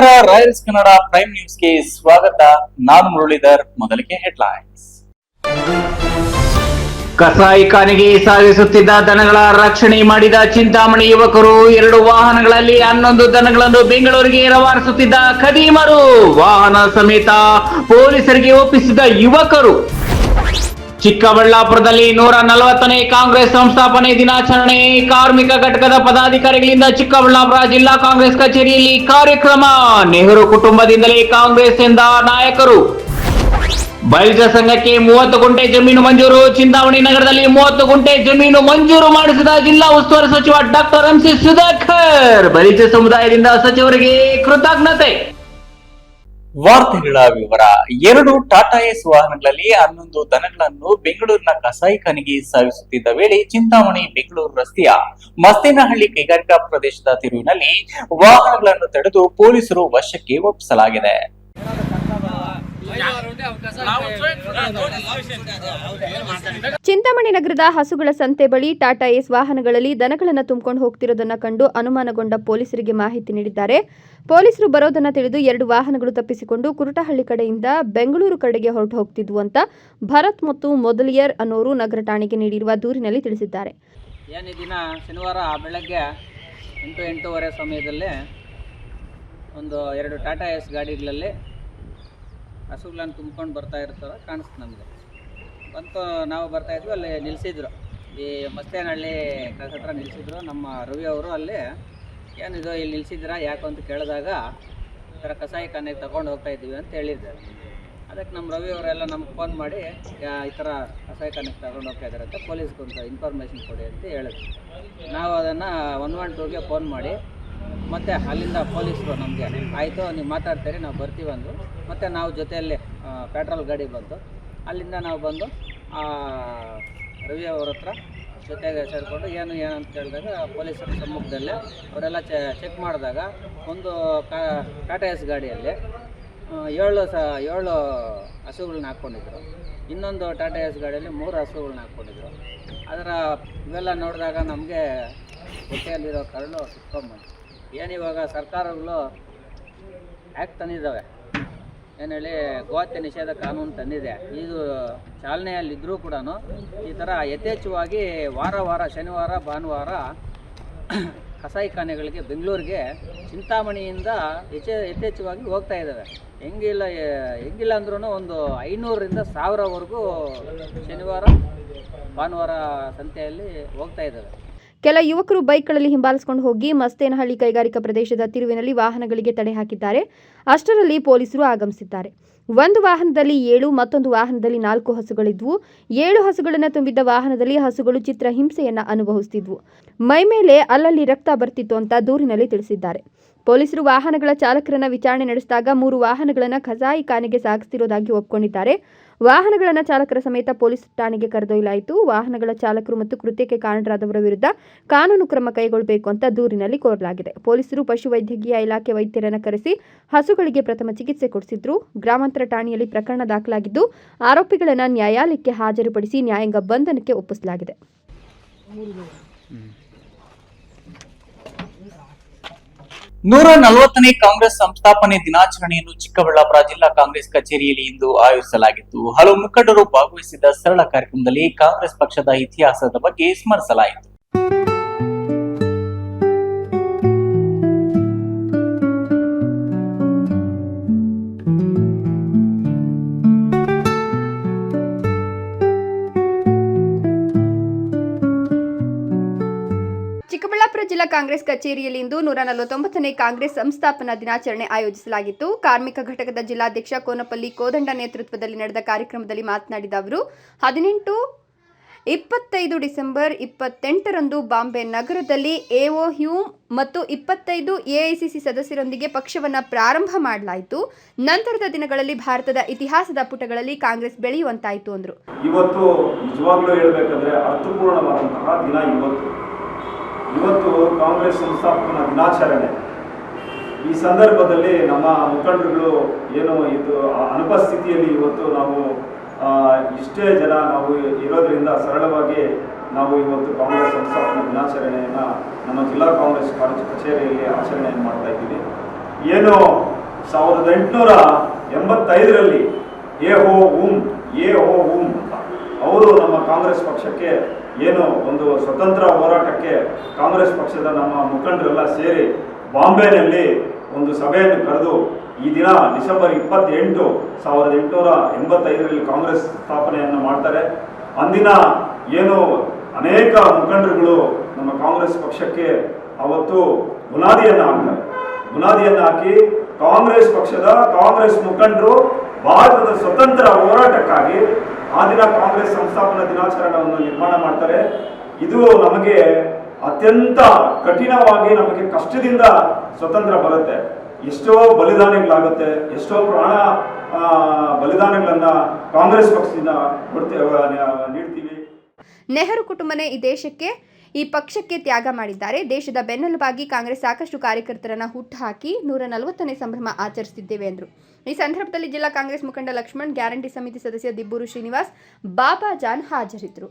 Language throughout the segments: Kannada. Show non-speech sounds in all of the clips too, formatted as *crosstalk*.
ನಮಸ್ಕಾರ, ರಾಯಲ್ಸ್ ಕನ್ನಡ ಪ್ರೈಮ್ ನ್ಯೂಸ್ಗೆ ಸ್ವಾಗತ. ನಾನು ಮುರಳೀಧರ್, ಮೊದಲಿಗೆ ಹೆಡ್ಲೈನ್ಸ್. ಕಸಾಯಿಖಾನೆಗೆ ಸಾಗಿಸುತ್ತಿದ್ದ ದನಗಳ ರಕ್ಷಣೆ ಮಾಡಿದ ಚಿಂತಾಮಣಿ ಯುವಕರು ಎರಡು ವಾಹನಗಳಲ್ಲಿ ಹನ್ನೊಂದು ದನಗಳನ್ನು ಬೆಂಗಳೂರಿಗೆ ರವಾನಿಸುತ್ತಿದ್ದ ಖದೀಮರು. ವಾಹನ ಸಮೇತ ಪೊಲೀಸರಿಗೆ ಒಪ್ಪಿಸಿದ ಯುವಕರು. ಚಿಕ್ಕಬಳ್ಳಾಪುರದಲ್ಲಿ ನೂರ ನಲವತ್ತನೇ ಕಾಂಗ್ರೆಸ್ ಸಂಸ್ಥಾಪನೆ ದಿನಾಚರಣೆ. ಕಾರ್ಮಿಕ ಘಟಕದ ಪದಾಧಿಕಾರಿಗಳಿಂದ ಚಿಕ್ಕಬಳ್ಳಾಪುರ ಜಿಲ್ಲಾ ಕಾಂಗ್ರೆಸ್ ಕಚೇರಿಯಲ್ಲಿ ಕಾರ್ಯಕ್ರಮ. ನೆಹರು ಕುಟುಂಬದಿಂದಲೇ ಕಾಂಗ್ರೆಸ್ ಎಂದ ನಾಯಕರು. ಬೈಜ ಸಂಘಕ್ಕೆ ಮೂವತ್ತು ಗುಂಟೆ ಜಮೀನು ಮಂಜೂರು. ಚಿಂತಾಮಣಿ ನಗರದಲ್ಲಿ ಮೂವತ್ತು ಗುಂಟೆ ಜಮೀನು ಮಂಜೂರು ಮಾಡಿಸಿದ ಜಿಲ್ಲಾ ಉಸ್ತುವಾರಿ ಸಚಿವ ಡಾಕ್ಟರ್ ಎಂಸಿ ಸುಧಾಕರ್. ಬಲಿಜ ಸಮುದಾಯದಿಂದ ಸಚಿವರಿಗೆ ಕೃತಜ್ಞತೆ. ವಾರ್ತೆಗಳ ವಿವರ. ಎರಡು ಟಾಟಾ ಎಸ್ ವಾಹನಗಳಲ್ಲಿ ಹನ್ನೊಂದು ದನಗಳನ್ನು ಬೆಂಗಳೂರಿನ ಕಸಾಯಿಖಾನೆಗೆ ಸಾಗಿಸುತ್ತಿದ್ದ ವೇಳೆ ಚಿಂತಾಮಣಿ ಬೆಂಗಳೂರು ರಸ್ತೆಯ ಮಸ್ತೇನಹಳ್ಳಿ ಕೈಗಾರಿಕಾ ಪ್ರದೇಶದ ತಿರುವಿನಲ್ಲಿ ವಾಹನಗಳನ್ನು ತಡೆದು ಪೊಲೀಸರು ವಶಕ್ಕೆ ಒಪ್ಪಿಸಲಾಗಿದೆ. ಚಿಂತಾಮಣಿ ನಗರದ ಹಸುಗಳ ಸಂತೆ ಬಳಿ ಟಾಟಾ ಏಸ್ ವಾಹನಗಳಲ್ಲಿ ದನಗಳನ್ನು ತುಂಬಿಕೊಂಡು ಹೋಗ್ತಿರೋದನ್ನ ಕಂಡು ಅನುಮಾನಗೊಂಡ ಪೊಲೀಸರಿಗೆ ಮಾಹಿತಿ ನೀಡಿದ್ದಾರೆ. ಪೊಲೀಸರು ಬರೋದನ್ನ ತಿಳಿದು ಎರಡು ವಾಹನಗಳು ತಪ್ಪಿಸಿಕೊಂಡು ಕುರುಟಹಳ್ಳಿ ಕಡೆಯಿಂದ ಬೆಂಗಳೂರು ಕಡೆಗೆ ಹೊರಟು ಹೋಗ್ತಿದ್ವು ಅಂತ ಭರತ್ ಮತ್ತು ಮೊದಲಿಯರ್ ಅನ್ನೋರು ನಗರ ಠಾಣೆಗೆ ನೀಡಿರುವ ದೂರಿನಲ್ಲಿ ತಿಳಿಸಿದ್ದಾರೆ. ಎಂಟು ಎಂಟೂವರೆ ಸಮಯದಲ್ಲಿ ಒಂದು ಎರಡು ಟಾಟಾ ಎಸ್ ಗಾಡಿಗಳಲ್ಲಿ ಹಸುಗಳನ್ನು ತುಂಬ್ಕೊಂಡು ಬರ್ತಾ ಇರ್ತಾರೆ ಕಾಣಿಸ್ತು ನಮಗೆ. ಬಂತು ನಾವು ಬರ್ತಾ ಇದ್ವಿ, ಅಲ್ಲಿ ನಿಲ್ಲಿಸಿದ್ರು ಈ ಮಸ್ತೇನಹಳ್ಳಿ ಕಸ ಹತ್ರ ನಿಲ್ಲಿಸಿದ್ರು ನಮ್ಮ ರವಿ ಅವರು ಅಲ್ಲಿ, ಏನಿದು, ಇಲ್ಲಿ ನಿಲ್ಲಿಸಿದ್ರಾ ಯಾಕೆ? ಅಂತ ಕೇಳಿದಾಗ, ಈ ಥರ ಕಸಾಯಿಖಾನೆಗೆ ತಗೊಂಡು ಹೋಗ್ತಾ ಇದ್ದೀವಿ ಅಂತ ಹೇಳಿದ್ದಾರೆ ಅದಕ್ಕೆ ನಮ್ಮ ರವಿ ಅವರೆಲ್ಲ ನಮ್ಗೆ ಫೋನ್ ಮಾಡಿ ಈ ಥರ ಕಸಾಯಿಖಾನೆಗೆ ತಗೊಂಡು ಹೋಗ್ತಾ ಇದ್ದಾರೆ ಅಂತ ಪೊಲೀಸ್ಗೆ ಒಂದು ಇನ್ಫಾರ್ಮೇಷನ್ ಕೊಡಿ ಅಂತ ಹೇಳಿದ್ರು. ನಾವು ಅದನ್ನು ಒನ್ ಒನ್ ಟೂಗೆ ಫೋನ್ ಮಾಡಿ ಮತ್ತು ಅಲ್ಲಿಂದ ಪೊಲೀಸರು ನಮಗೆ ಆಯಿತು, ನೀವು ಮಾತಾಡ್ತೀರಿ, ನಾವು ಬರ್ತೀವಿ ಅಂದರು. ಮತ್ತು ನಾವು ಜೊತೆಯಲ್ಲಿ ಪೆಟ್ರೋಲ್ ಗಾಡಿ ಬಂತು. ಅಲ್ಲಿಂದ ನಾವು ಬಂದು ರವಿ ಅವ್ರ ಹತ್ರ ಜೊತೆಗೆ ಸೇರಿಕೊಂಡು ಏನು ಏನು ಅಂತ ಕೇಳಿದಾಗ ಪೊಲೀಸರ ಸಮ್ಮುಖದಲ್ಲೇ ಅವರೆಲ್ಲ ಚೆಕ್ ಮಾಡಿದಾಗ ಒಂದು ಟಾಟಾ ಎಸ್ ಗಾಡಿಯಲ್ಲಿ ಏಳು ಸ, ಏಳು ಹಸುಗಳನ್ನ ಹಾಕ್ಕೊಂಡಿದ್ರು ಇನ್ನೊಂದು ಟಾಟಾ ಎಸ್ ಗಾಡಿಯಲ್ಲಿ ಮೂರು ಹಸುಗಳನ್ನ ಹಾಕ್ಕೊಂಡಿದ್ರು ಅದರ ಇವೆಲ್ಲ ನೋಡಿದಾಗ ನಮಗೆ ಹೊಟ್ಟೆಯಲ್ಲಿರೋ ಕರಳು ಸುತ್ಕೊಂಬಂತು ಏನು ಇವಾಗ ಸರ್ಕಾರಗಳು ಆ್ಯಕ್ಟ್ ತಂದಿದ್ದಾವೆ. ಏನು ಹೇಳಿ, ಗೋಹತ್ಯೆ ನಿಷೇಧ ಕಾನೂನು ತಂದಿದೆ. ಇದು ಚಾಲನೆಯಲ್ಲಿದ್ದರೂ ಕೂಡ ಈ ಥರ ಯಥೇಚ್ಛವಾಗಿ ವಾರ ವಾರ, ಶನಿವಾರ, ಭಾನುವಾರ *clears throat* ಕಸಾಯಿಖಾನೆಗಳಿಗೆ ಬೆಂಗಳೂರಿಗೆ ಚಿಂತಾಮಣಿಯಿಂದ ಹೆಚ್ಚೆ ಯಥೇಚ್ಛವಾಗಿ ಹೋಗ್ತಾ ಇದ್ದಾವೆ. ಹೆಂಗಿಲ್ಲ ಹೆಂಗಿಲ್ಲ ಅಂದ್ರೂ ಒಂದು ಐನೂರರಿಂದ ಸಾವಿರವರೆಗೂ ಶನಿವಾರ, ಭಾನುವಾರ ಸಂತೆಯಲ್ಲಿ ಹೋಗ್ತಾ ಇದ್ದಾವೆ. ಕೆಲ ಯುವಕರು ಬೈಕ್ಗಳಲ್ಲಿ ಹಿಂಬಾಲಿಸಿಕೊಂಡು ಹೋಗಿ ಮಸ್ತೇನಹಳ್ಳಿ ಕೈಗಾರಿಕಾ ಪ್ರದೇಶದ ತಿರುವಿನಲ್ಲಿ ವಾಹನಗಳಿಗೆ ತಡೆ ಹಾಕಿದ್ದಾರೆ. ಅಷ್ಟರಲ್ಲಿ ಪೊಲೀಸರು ಆಗಮಿಸಿದ್ದಾರೆ. ಒಂದು ವಾಹನದಲ್ಲಿ ಏಳು, ಮತ್ತೊಂದು ವಾಹನದಲ್ಲಿ ನಾಲ್ಕು ಹಸುಗಳಿದ್ವು. ಏಳು ಹಸುಗಳನ್ನು ತುಂಬಿದ್ದ ವಾಹನದಲ್ಲಿ ಹಸುಗಳು ಚಿತ್ರ ಹಿಂಸೆಯನ್ನು ಅನುಭವಿಸುತ್ತಿದ್ವು ಮೈಮೇಲೆ ಅಲ್ಲಲ್ಲಿ ರಕ್ತ ಬರ್ತಿತ್ತು ಅಂತ ದೂರಿನಲ್ಲಿ ತಿಳಿಸಿದ್ದಾರೆ. ಪೊಲೀಸರು ವಾಹನಗಳ ಚಾಲಕರನ್ನ ವಿಚಾರಣೆ ನಡೆಸಿದಾಗ ಮೂರು ವಾಹನಗಳನ್ನು ಖಜಾಯಿ ಖಾನೆಗೆ ಸಾಗಿಸ್ತಿರೋದಾಗಿ ಒಪ್ಕೊಂಡಿದ್ದಾರೆ. ವಾಹನಗಳನ್ನು ಚಾಲಕರ ಸಮೇತ ಪೊಲೀಸ್ ಠಾಣೆಗೆ ಕರೆದೊಯ್ಯಲಾಯಿತು. ವಾಹನಗಳ ಚಾಲಕರು ಮತ್ತು ಕೃತ್ಯಕ್ಕೆ ಕಾರಣರಾದವರ ವಿರುದ್ಧ ಕಾನೂನು ಕ್ರಮ ಕೈಗೊಳ್ಳಬೇಕು ಅಂತ ದೂರಿನಲ್ಲಿ ಕೋರಲಾಗಿದೆ. ಪೊಲೀಸರು ಪಶುವೈದ್ಯಕೀಯ ಇಲಾಖೆ ವೈದ್ಯರನ್ನು ಕರೆಸಿ ಹಸುಗಳಿಗೆ ಪ್ರಥಮ ಚಿಕಿತ್ಸೆ ಕೊಡಿಸಿದ್ರು. ಗ್ರಾಮಾಂತರ ಠಾಣೆಯಲ್ಲಿ ಪ್ರಕರಣ ದಾಖಲಾಗಿದ್ದು, ಆರೋಪಿಗಳನ್ನು ನ್ಯಾಯಾಲಯಕ್ಕೆ ಹಾಜರುಪಡಿಸಿ ನ್ಯಾಯಾಂಗ ಬಂಧನಕ್ಕೆ ಒಪ್ಪಿಸಲಾಗಿದೆ. ನೂರ ನಲವತ್ತನೇ ಕಾಂಗ್ರೆಸ್ ಸಂಸ್ಥಾಪನೆ ದಿನಾಚರಣೆಯನ್ನು ಚಿಕ್ಕಬಳ್ಳಾಪುರ ಜಿಲ್ಲಾ ಕಾಂಗ್ರೆಸ್ ಕಚೇರಿಯಲ್ಲಿ ಇಂದು ಆಯೋಜಿಸಲಾಗಿತ್ತು. ಹಲವು ಮುಖಂಡರು ಭಾಗವಹಿಸಿದ್ದ ಸರಳ ಕಾರ್ಯಕ್ರಮದಲ್ಲಿ ಕಾಂಗ್ರೆಸ್ ಪಕ್ಷದ ಇತಿಹಾಸದ ಬಗ್ಗೆ ಸ್ಮರಿಸಲಾಯಿತು. ಜಿಲ್ಲಾ ಕಾಂಗ್ರೆಸ್ ಕಚೇರಿಯಲ್ಲಿ ಇಂದು ನೂರ ನಲವತ್ತೊಂಬತ್ತನೇ ಕಾಂಗ್ರೆಸ್ ಸಂಸ್ಥಾಪನಾ ದಿನಾಚರಣೆ ಆಯೋಜಿಸಲಾಗಿತ್ತು. ಕಾರ್ಮಿಕ ಘಟಕದ ಜಿಲ್ಲಾಧ್ಯಕ್ಷ ಕೋನಪಲ್ಲಿ ಕೋದಂಡ ನೇತೃತ್ವದಲ್ಲಿ ನಡೆದ ಕಾರ್ಯಕ್ರಮದಲ್ಲಿ ಮಾತನಾಡಿದ ಅವರು, ಹದಿನೆಂಟು ಇಪ್ಪತ್ತೈದು ಡಿಸೆಂಬರ್ ಇಪ್ಪತ್ತೆಂಟರಂದು ಬಾಂಬೆ ನಗರದಲ್ಲಿ ಎಒ ಹ್ಯೂಮ್ ಮತ್ತು ಇಪ್ಪತ್ತೈದು ಎಐಸಿಸಿ ಸದಸ್ಯರೊಂದಿಗೆ ಪಕ್ಷವನ್ನು ಪ್ರಾರಂಭ ಮಾಡಲಾಯಿತು. ನಂತರದ ದಿನಗಳಲ್ಲಿ ಭಾರತದ ಇತಿಹಾಸದ ಪುಟಗಳಲ್ಲಿ ಕಾಂಗ್ರೆಸ್ ಬೆಳೆಯುವಂತಾಯಿತು ಅಂದರು. ಇವತ್ತು ನಿಜವಾಗ್ಲೂ ಹೇಳಬೇಕಂದ್ರೆ ಅರ್ಥಪೂರ್ಣವಾದಂತಹ ದಿನ ಇವತ್ತು. ಇವತ್ತು ಕಾಂಗ್ರೆಸ್ ಸಂಸ್ಥಾಪಕನ ದಿನಾಚರಣೆ. ಈ ಸಂದರ್ಭದಲ್ಲಿ ನಮ್ಮ ಮುಖಂಡರುಗಳು ಏನು ಇದು ಅನುಪಸ್ಥಿತಿಯಲ್ಲಿ ಇವತ್ತು ನಾವು ಇಷ್ಟೇ ಜನ ನಾವು ಇರೋದರಿಂದ ಸರಳವಾಗಿ ನಾವು ಇವತ್ತು ಕಾಂಗ್ರೆಸ್ ಸಂಸ್ಥಾಪನಾ ದಿನಾಚರಣೆಯನ್ನು ನಮ್ಮ ಜಿಲ್ಲಾ ಕಾಂಗ್ರೆಸ್ ಕಾರ್ಯ ಕಚೇರಿಯಲ್ಲಿ ಆಚರಣೆಯನ್ನು ಮಾಡ್ತಾ ಇದ್ದೀವಿ. ಏನು ಸಾವಿರದ ಎಂಟುನೂರ ಎಂಬತ್ತೈದರಲ್ಲಿ ಎ ಹೋ ಉಮ್, ಎ ಉಮ್ ಅಂತ. ಅವರು ನಮ್ಮ ಕಾಂಗ್ರೆಸ್ ಪಕ್ಷಕ್ಕೆ ಏನು ಒಂದು ಸ್ವತಂತ್ರ ಹೋರಾಟಕ್ಕೆ ಕಾಂಗ್ರೆಸ್ ಪಕ್ಷದ ನಮ್ಮ ಮುಖಂಡರೆಲ್ಲ ಸೇರಿ ಬಾಂಬೆನಲ್ಲಿ ಒಂದು ಸಭೆಯನ್ನು ಕರೆದು ಈ ದಿನ ಡಿಸೆಂಬರ್ ಇಪ್ಪತ್ತೆಂಟು ಸಾವಿರದ ಎಂಟುನೂರ ಎಂಬತ್ತೈದರಲ್ಲಿ ಕಾಂಗ್ರೆಸ್ ಸ್ಥಾಪನೆಯನ್ನು ಮಾಡ್ತಾರೆ. ಅಂದಿನ ಏನು ಅನೇಕ ಮುಖಂಡರುಗಳು ನಮ್ಮ ಕಾಂಗ್ರೆಸ್ ಪಕ್ಷಕ್ಕೆ ಅವತ್ತು ಬುನಾದಿಯನ್ನು ಹಾಕ್ತಾರೆ ಬುನಾದಿಯನ್ನು ಹಾಕಿ ಕಾಂಗ್ರೆಸ್ ಪಕ್ಷದ ಕಾಂಗ್ರೆಸ್ ಮುಖಂಡರು ಭಾರತದ ಸ್ವತಂತ್ರ ಹೋರಾಟಕ್ಕಾಗಿ ಆ ದಿನ ಕಾಂಗ್ರೆಸ್ ಸಂಸ್ಥಾಪನಾ ದಿನಾಚರಣವನ್ನು ನಿರ್ಮಾಣ ಮಾಡ್ತಾರೆ. ಇದು ನಮಗೆ ಅತ್ಯಂತ ಕಠಿಣವಾಗಿ ನಮಗೆ ಕಷ್ಟದಿಂದ ಸ್ವತಂತ್ರ ಬರುತ್ತೆ. ಎಷ್ಟೋ ಬಲಿದಾನಗಳಾಗುತ್ತೆ, ಎಷ್ಟೋ ಪ್ರಾಣ ಬಲಿದಾನಗಳನ್ನ ಕಾಂಗ್ರೆಸ್ ಪಕ್ಷದಿಂದ ನೀಡ್ತೀವಿ. ನೆಹರು ಕುಟುಂಬನೇ ಈ ದೇಶಕ್ಕೆ, ಈ ಪಕ್ಷಕ್ಕೆ ತ್ಯಾಗ ಮಾಡಿದ್ದಾರೆ. ದೇಶದ ಬೆನ್ನೆಲುಬಾಗಿ ಕಾಂಗ್ರೆಸ್ ಸಾಕಷ್ಟು ಕಾರ್ಯಕರ್ತರನ್ನ ಹುಟ್ಟುಹಾಕಿ ನೂರ ನಲವತ್ತನೇ ಸಂಭ್ರಮ ಆಚರಿಸುತ್ತಿದ್ದೇವೆ ಎಂದರು ಈ ಸಂದರ್ಭದಲ್ಲಿ ಜಿಲ್ಲಾ ಕಾಂಗ್ರೆಸ್ ಮುಖಂಡ ಲಕ್ಷ್ಮಣ್, ಗ್ಯಾರಂಟಿ ಸಮಿತಿ ಸದಸ್ಯ ದಿಬ್ಬೂರು ಶ್ರೀನಿವಾಸ್, ಬಾಬಾ ಜಾನ್ ಹಾಜರಿದ್ದರು.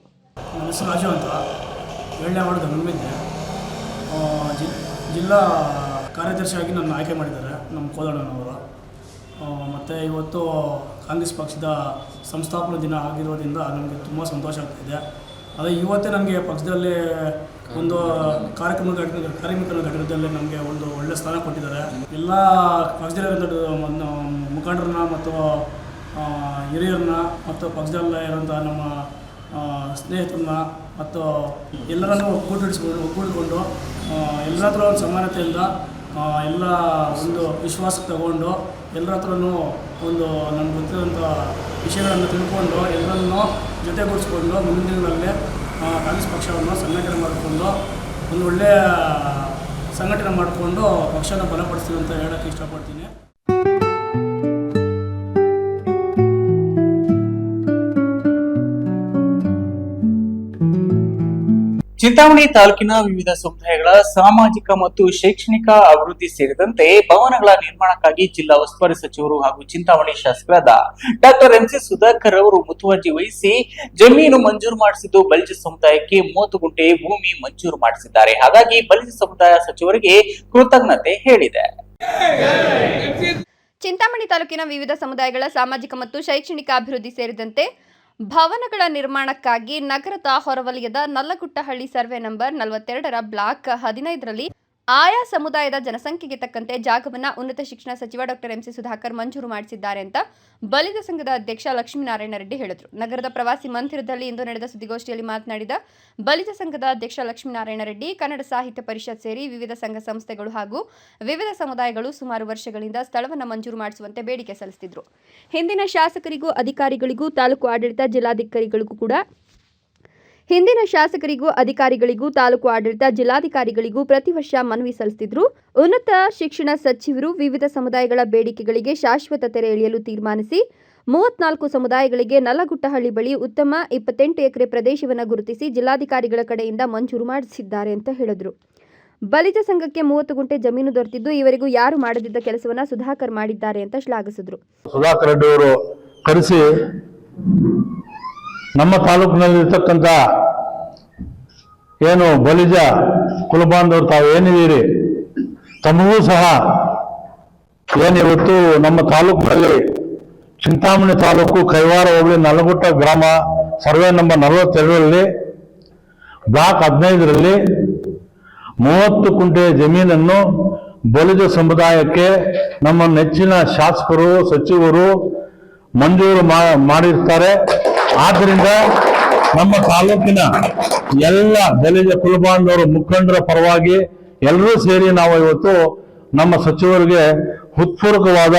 ಜಿಲ್ಲಾ ಕಾರ್ಯದರ್ಶಿಯಾಗಿ ನನ್ನ ಆಯ್ಕೆ ಮಾಡಿದ್ದಾರೆ ನಮ್ಮ ಕೋದಣ್ಣನವರು ಮತ್ತು ಇವತ್ತು ಕಾಂಗ್ರೆಸ್ ಪಕ್ಷದ ಸಂಸ್ಥಾಪನಾ ದಿನ ಆಗಿರೋದ್ರಿಂದ ನನಗೆ ತುಂಬ ಸಂತೋಷ ಆಗ್ತಿದೆ. ಅದೇ ಇವತ್ತೇ ನನಗೆ ಪಕ್ಷದಲ್ಲಿ ಒಂದು ಕಾರ್ಯಕ್ರಮ ಕಾರ್ಯಕ್ರಮ ಘಟಕದಲ್ಲಿ ನಮಗೆ ಒಂದು ಒಳ್ಳೆ ಸ್ಥಾನ ಕೊಟ್ಟಿದ್ದಾರೆ. ಎಲ್ಲ ಪಕ್ಷದಲ್ಲಿರುವಂಥ ಮುಖಂಡರನ್ನ ಮತ್ತು ಹಿರಿಯರನ್ನ ಮತ್ತು ಪಕ್ಷದಲ್ಲೇ ಇರುವಂಥ ನಮ್ಮ ಸ್ನೇಹಿತರನ್ನ ಮತ್ತು ಎಲ್ಲರನ್ನು ಒಗ್ಗೂಡಿಸ್ಕೊಂಡು, ಒಗ್ಗೂಡಿಕೊಂಡು ಎಲ್ಲರ ಹತ್ರ ಒಂದು ಸಮಾನತೆಯಿಂದ ಎಲ್ಲ ಒಂದು ವಿಶ್ವಾಸಕ್ಕೆ ತಗೊಂಡು, ಎಲ್ಲರ ಹತ್ರನೂ ಒಂದು ನಮ್ಗೆ ಗೊತ್ತಿರೋಂಥ ವಿಷಯಗಳನ್ನು ತಿಳ್ಕೊಂಡು, ಎಲ್ಲರನ್ನೂ ಜೊತೆಗೂಡಿಸ್ಕೊಂಡು ಮುಂದಿನ ದಿನಗಳಲ್ಲಿ ಕಾಂಗ್ರೆಸ್ ಪಕ್ಷವನ್ನು ಸಂಘಟನೆ ಮಾಡಿಕೊಂಡು ಒಂದು ಒಳ್ಳೆಯ ಸಂಘಟನೆ ಮಾಡಿಕೊಂಡು ಪಕ್ಷನ ಬಲಪಡಿಸ್ತೀವಿ ಅಂತ ಹೇಳೋಕ್ಕೆ ಇಷ್ಟಪಡ್ತೀನಿ. ಚಿಂತಾಮಣಿ ತಾಲೂಕಿನ ವಿವಿಧ ಸಮುದಾಯಗಳ ಸಾಮಾಜಿಕ ಮತ್ತು ಶೈಕ್ಷಣಿಕ ಅಭಿವೃದ್ಧಿ ಸೇರಿದಂತೆ ಭವನಗಳ ನಿರ್ಮಾಣಕ್ಕಾಗಿ ಜಿಲ್ಲಾ ಉಸ್ತುವಾರಿ ಸಚಿವರು ಹಾಗೂ ಚಿಂತಾಮಣಿ ಶಾಸಕರಾದ ಡಾಕ್ಟರ್ ಎಂಸಿ ಸುಧಾಕರ್ ಅವರು ಮುತುವರ್ಜಿ ವಹಿಸಿ ಜಮೀನು ಮಂಜೂರು ಮಾಡಿಸಿದ್ದು ಬಲಿಜ ಸಮುದಾಯಕ್ಕೆ ಮೂವತ್ತು ಗುಂಟೆ ಭೂಮಿ ಮಂಜೂರು ಮಾಡಿಸಿದ್ದಾರೆ. ಹಾಗಾಗಿ ಬಲಿಜ ಸಮುದಾಯ ಸಚಿವರಿಗೆ ಕೃತಜ್ಞತೆ ಹೇಳಿದೆ. ಚಿಂತಾಮಣಿ ತಾಲೂಕಿನ ವಿವಿಧ ಸಮುದಾಯಗಳ ಸಾಮಾಜಿಕ ಮತ್ತು ಶೈಕ್ಷಣಿಕ ಅಭಿವೃದ್ಧಿ ಸೇರಿದಂತೆ ಭವನಗಳ ನಿರ್ಮಾಣಕ್ಕಾಗಿ ನಗರದ ಹೊರವಲಯದ ನಲ್ಲಗುಟ್ಟಹಳ್ಳಿ ಸರ್ವೆ ನಂಬರ್ ನಲವತ್ತೆರಡರ ಬ್ಲಾಕ್ ಹದಿನೈದರಲ್ಲಿ ಆಯಾ ಸಮುದಾಯದ ಜನಸಂಖ್ಯೆಗೆ ತಕ್ಕಂತೆ ಜಾಗವನ್ನ ಉನ್ನತ ಶಿಕ್ಷಣ ಸಚಿವ ಡಾಕ್ಟರ್ ಎಂಸಿ ಸುಧಾಕರ್ ಮಂಜೂರು ಮಾಡಿಸಿದ್ದಾರೆ ಅಂತ ಬಲಿತ ಸಂಘದ ಅಧ್ಯಕ್ಷ ಲಕ್ಷ್ಮೀನಾರಾಯಣ ರೆಡ್ಡಿ ಹೇಳಿದರು. ನಗರದ ಪ್ರವಾಸಿ ಮಂದಿರದಲ್ಲಿ ಇಂದು ನಡೆದ ಸುದ್ದಿಗೋಷ್ಠಿಯಲ್ಲಿ ಮಾತನಾಡಿದ ಬಲಿತ ಸಂಘದ ಅಧ್ಯಕ್ಷ ಲಕ್ಷ್ಮೀನಾರಾಯಣ ರೆಡ್ಡಿ, ಕನ್ನಡ ಸಾಹಿತ್ಯ ಪರಿಷತ್ ಸೇರಿ ವಿವಿಧ ಸಂಘ ಸಂಸ್ಥೆಗಳು ಹಾಗೂ ವಿವಿಧ ಸಮುದಾಯಗಳು ಸುಮಾರು ವರ್ಷಗಳಿಂದ ಸ್ಥಳವನ್ನು ಮಂಜೂರು ಮಾಡಿಸುವಂತೆ ಬೇಡಿಕೆ ಸಲ್ಲಿಸಿದ್ರು ಹಿಂದಿನ ಶಾಸಕರಿಗೂ ಅಧಿಕಾರಿಗಳಿಗೂ ತಾಲೂಕು ಆಡಳಿತ ಜಿಲ್ಲಾಧಿಕಾರಿಗಳಿಗೂ ಕೂಡ ಹಿಂದಿನ ಶಾಸಕರಿಗೂ ಅಧಿಕಾರಿಗಳಿಗೂ ತಾಲೂಕು ಆಡಳಿತ ಜಿಲ್ಲಾಧಿಕಾರಿಗಳಿಗೂ ಪ್ರತಿ ವರ್ಷ ಮನವಿ ಸಲ್ಲಿಸುತ್ತಿದ್ರು ಉನ್ನತ ಶಿಕ್ಷಣ ಸಚಿವರು ವಿವಿಧ ಸಮುದಾಯಗಳ ಬೇಡಿಕೆಗಳಿಗೆ ಶಾಶ್ವತ ತೆರೆ ಎಳೆಯಲು ತೀರ್ಮಾನಿಸಿ, ಮೂವತ್ನಾಲ್ಕು ಸಮುದಾಯಗಳಿಗೆ ನಲಗುಟ್ಟಹಳ್ಳಿ ಬಳಿ ಉತ್ತಮ ಇಪ್ಪತ್ತೆಂಟು ಎಕರೆ ಪ್ರದೇಶವನ್ನು ಗುರುತಿಸಿ ಜಿಲ್ಲಾಧಿಕಾರಿಗಳ ಕಡೆಯಿಂದ ಮಂಜೂರು ಮಾಡಿಸಿದ್ದಾರೆ ಅಂತ ಹೇಳಿದರು. ಬಲಿತ ಸಂಘಕ್ಕೆ ಮೂವತ್ತು ಗುಂಟೆ ಜಮೀನು ದೊರೆತಿದ್ದು, ಇವರಿಗೂ ಯಾರು ಮಾಡದಿದ್ದ ಕೆಲಸವನ್ನ ಸುಧಾಕರ್ ಮಾಡಿದ್ದಾರೆ ಅಂತ ಶ್ಲಾಘಿಸಿದ್ರು. ಸುಧಾಕರ್ ರೆಡ್ಡಿ ಅವರು ಕರೆಸಿ ನಮ್ಮ ತಾಲೂಕಿನಲ್ಲಿರ್ತಕ್ಕಂಥ ಏನು ಬಲಿಜ ಕುಲಬಾಂಧವರು ತಾವು ಏನಿದ್ದೀರಿ, ತಮಗೂ ಸಹ ಏನಿವತ್ತು ನಮ್ಮ ತಾಲೂಕಿನಲ್ಲಿ ಚಿಂತಾಮಣಿ ತಾಲೂಕು ಕೈವಾರ ಹೋಬಳಿ ನಲಗುಟ್ಟ ಗ್ರಾಮ, ಸರ್ವೆ ನಂಬರ್ ನಲವತ್ತೆರಡರಲ್ಲಿ, ಬ್ಲಾಕ್ ಹದಿನೈದರಲ್ಲಿ ಮೂವತ್ತು ಕುಂಟೆ ಜಮೀನನ್ನು ಬಲಿಜ ಸಮುದಾಯಕ್ಕೆ ನಮ್ಮ ನೆಚ್ಚಿನ ಶಾಸಕರು, ಸಚಿವರು ಮಂಜೂರು ಮಾಡಿರ್ತಾರೆ. ಆದ್ದರಿಂದ ನಮ್ಮ ತಾಲೂಕಿನ ಎಲ್ಲ ದಲಿತ ಕುಲಬಾಂಧವರು, ಮುಖಂಡರ ಪರವಾಗಿ ಎಲ್ಲರೂ ಸೇರಿ ನಾವು ಇವತ್ತು ನಮ್ಮ ಸಚಿವರಿಗೆ ಹೃತ್ಪೂರ್ವಕವಾದ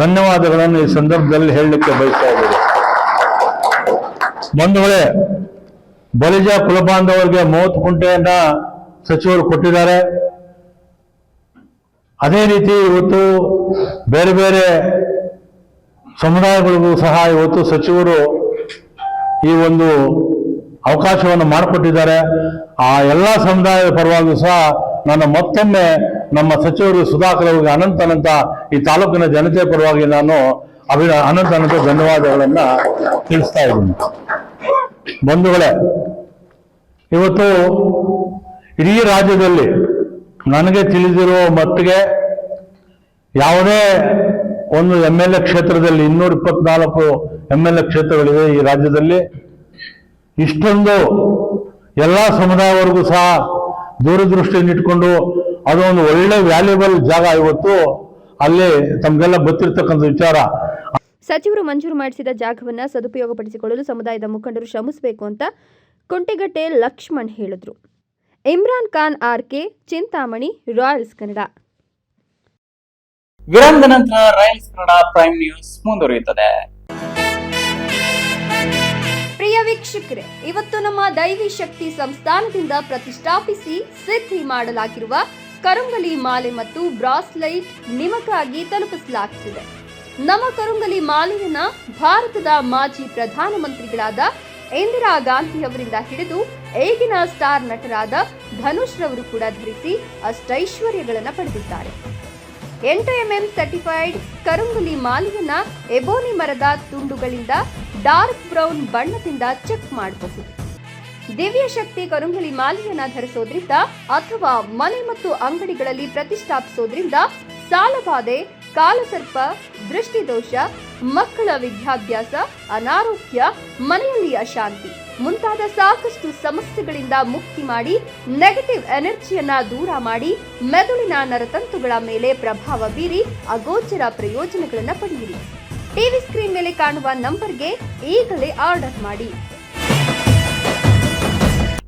ಧನ್ಯವಾದಗಳನ್ನು ಈ ಸಂದರ್ಭದಲ್ಲಿ ಹೇಳಲಿಕ್ಕೆ ಬಯಸ್ತಾ ಇದ್ದೇವೆ. ಬಂಧುಗಳೇ ಬಲಿಜ ಕುಲಬಾಂಧವರಿಗೆ ಮೂವತ್ತು ಕುಂಟೆಯನ್ನ ಸಚಿವರು ಕೊಟ್ಟಿದ್ದಾರೆ. ಅದೇ ರೀತಿ ಇವತ್ತು ಬೇರೆ ಬೇರೆ ಸಮುದಾಯಗಳಿಗೂ ಸಹ ಇವತ್ತು ಸಚಿವರು ಈ ಒಂದು ಅವಕಾಶವನ್ನು ಮಾಡಿಕೊಟ್ಟಿದ್ದಾರೆ. ಆ ಎಲ್ಲ ಸಮುದಾಯದ ಪರವಾಗಿ ಸಹ ನಾನು ಮತ್ತೊಮ್ಮೆ ನಮ್ಮ ಸಚಿವರು ಸುಧಾಕರ್ ಅವರಿಗೆ ಅನಂತ ಅನಂತ ಈ ತಾಲೂಕಿನ ಜನತೆ ಪರವಾಗಿ ನಾನು ಅಭಿ, ಅನಂತ ಅನಂತ ಧನ್ಯವಾದಗಳನ್ನು ತಿಳಿಸ್ತಾ ಇದ್ದೀನಿ. ಬಂಧುಗಳೇ, ಇವತ್ತು ಇಡೀ ರಾಜ್ಯದಲ್ಲಿ ನನಗೆ ತಿಳಿದಿರುವ ಮಟ್ಟಿಗೆ ಯಾವುದೇ ಒಂದು ಎಂ ಎಲ್ ಎ ಕ್ಷೇತ್ರದಲ್ಲಿ ಇನ್ನೂರ ಇಪ್ಪತ್ನಾಲ್ಕು ಎಂ ಎಲ್ ಎ ಕ್ಷೇತ್ರಗಳಿವೆ ಈ ರಾಜ್ಯದಲ್ಲಿ. ಇಷ್ಟೊಂದು ಎಲ್ಲ ಸಮುದಾಯವರೆಗೂ ಸಹ ದೂರದೃಷ್ಟಿಯನ್ನು ಇಟ್ಕೊಂಡು ಅದೊಂದು ಒಳ್ಳೆ ವ್ಯಾಲ್ಯೂಬಲ್ ಜಾಗ ಇವತ್ತು. ಅಲ್ಲಿ ತಮಗೆಲ್ಲ ಗೊತ್ತಿರ್ತಕ್ಕಂಥ ವಿಚಾರ. ಸಚಿವರು ಮಂಜೂರು ಮಾಡಿಸಿದ ಜಾಗವನ್ನ ಸದುಪಯೋಗಪಡಿಸಿಕೊಳ್ಳಲು ಸಮುದಾಯದ ಮುಖಂಡರು ಶ್ರಮಿಸಬೇಕು ಅಂತ ಕುಂಟೆಗಟ್ಟೆ ಲಕ್ಷ್ಮಣ್ ಹೇಳಿದ್ರು. Imran Khan RK Chintamani, Royals Kannada. ವಿರಾಮದ ನಂತರ ರಾಯಲ್ಸ್ ಕನ್ನಡ ಪ್ರೈಮ್ ನ್ಯೂಸ್ ಮುಂದುವರಿಯುತ್ತದೆ. ಪ್ರಿಯ ವೀಕ್ಷಕರೇ, ಇವತ್ತು ನಮ್ಮ ದೈವಿ ಶಕ್ತಿ ಸಂಸ್ಥಾನದಿಂದ ಪ್ರತಿಷ್ಠಾಪಿಸಿ ಸಿದ್ಧಿ ಮಾಡಲಾಗಿರುವ ಕರುಂಗಲಿ ಮಾಲೆ ಮತ್ತು ಬ್ರಾಸ್ಲೈಟ್ ನಿಮಗಾಗಿ ತಲುಪಿಸಲಾಗುತ್ತಿದೆ. ನಮ್ಮ ಕರುಂಗಲಿ ಮಾಲೆಯನ್ನ ಭಾರತದ ಮಾಜಿ ಪ್ರಧಾನಮಂತ್ರಿಗಳಾದ ಇಂದಿರಾ ಗಾಂಧಿ ಅವರಿಂದ ಹಿಡಿದು ಈಗಿನ ಸ್ಟಾರ್ ನಟರಾದ ಧನುಷ್ ರವರು ಕೂಡ ಧರಿಸಿ ಅಷ್ಟೈಶ್ವರ್ಯಗಳನ್ನು ಪಡೆದಿದ್ದಾರೆ. ಎಂಟು ಎಂಎಂ ಸರ್ಟಿಫೈಡ್ ಕರುಂಗುಲಿ ಮಾಲಿಯನ್ನ ಎಬೋನಿ ಮರದ ತುಂಡುಗಳಿಂದ ಡಾರ್ಕ್ ಬ್ರೌನ್ ಬಣ್ಣದಿಂದ ಚೆಕ್ ಮಾಡಬಹುದು ದಿವ್ಯ ಶಕ್ತಿ ಕರುಂಗುಲಿ ಮಾಲಿಯನ್ನ ಧರಿಸೋದ್ರಿಂದ ಅಥವಾ ಮನೆ ಮತ್ತು ಅಂಗಡಿಗಳಲ್ಲಿ ಪ್ರತಿಷ್ಠಾಪಿಸೋದ್ರಿಂದ ಸಾಲಬಾಧೆ, ಕಾಲಸರ್ಪ, ದೃಷ್ಟಿದೋಷ, ಮಕ್ಕಳ ವಿದ್ಯಾಭ್ಯಾಸ, ಅನಾರೋಗ್ಯ, ಮನೆಯಲ್ಲಿ ಅಶಾಂತಿ. ಮುಂತಾದ ಸಾಕಷ್ಟು ಸಮಸ್ಯೆಗಳಿಂದ ಮುಕ್ತಿ ಮಾಡಿ ನೆಗೆಟಿವ್ ಎನರ್ಜಿಯನ್ನ ದೂರ ಮಾಡಿ, ಮೆದುಳಿನ ನರತಂತುಗಳ ಮೇಲೆ ಪ್ರಭಾವ ಬೀರಿ ಅಗೋಚರ ಪ್ರಯೋಜನಗಳನ್ನು ಪಡೆಯಿರಿ. ಟಿವಿ ಸ್ಕ್ರೀನ್ ಮೇಲೆ ಕಾಣುವ ನಂಬರ್ಗೆ ಈಗಲೇ ಆರ್ಡರ್ ಮಾಡಿ.